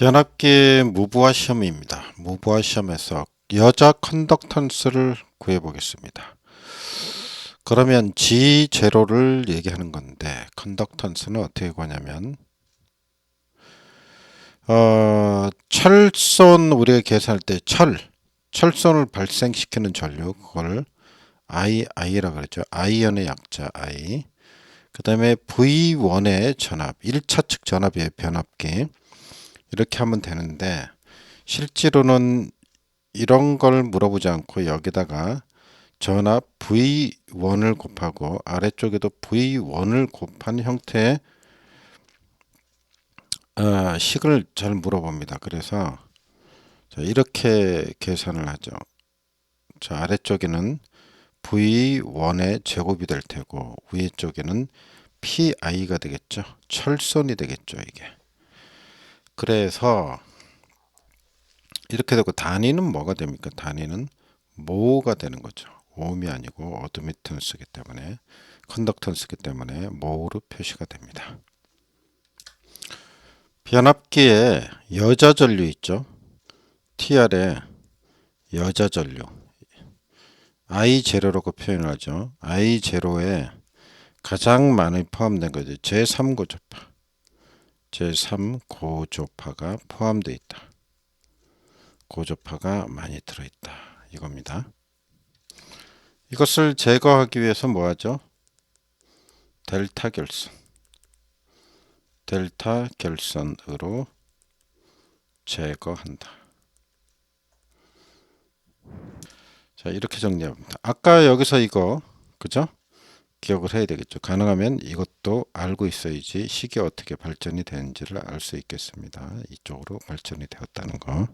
변압기 무부하 시험입니다. 무부하 시험에서 여자 컨덕턴스를 구해 보겠습니다. 그러면 G0를 얘기하는 건데 컨덕턴스는 어떻게 구하냐면 어, 철선 우리가 계산할 때 철, 철선을 발생시키는 전류 그걸 I, I라 그랬죠. 아이언의 약자 I. 그 다음에 V1의 전압, 1차 측 전압의 변압기. 이렇게 하면 되는데 실제로는 이런 걸 물어보지 않고 여기다가 전압 V1을 곱하고 아래쪽에도 V1을 곱한 형태의 어, 식을 잘 물어봅니다. 그래서 자, 이렇게 계산을 하죠. 자, 아래쪽에는 V1의 제곱이 될 테고 위에 쪽에는 PI가 되겠죠. 철선이 되겠죠, 이게. 그래서 이렇게 되고 단위는 뭐가 됩니까? 단위는 모가 되는 거죠. 오음이 아니고 어드미턴스기 때문에 컨덕턴스기 때문에 모로 표시가 됩니다. 변압기에 여자 전류 있죠. TR에 여자 전류 I 제로라고 표현을 하죠. I 제로에 가장 많이 포함된 거죠. 제3 고조파. 제3 고조파가 포함되어 있다. 고조파가 많이 들어있다. 이겁니다. 이것을 제거하기 위해서 뭐 하죠? 델타 결선. 델타 결선으로 제거한다. 자, 이렇게 정리합니다. 아까 여기서 이거, 그죠? 기억을 해야 되겠죠. 가능하면 이것도 알고 있어야지 식이 어떻게 발전이 되는지를 알 수 있겠습니다. 이쪽으로 발전이 되었다는 거.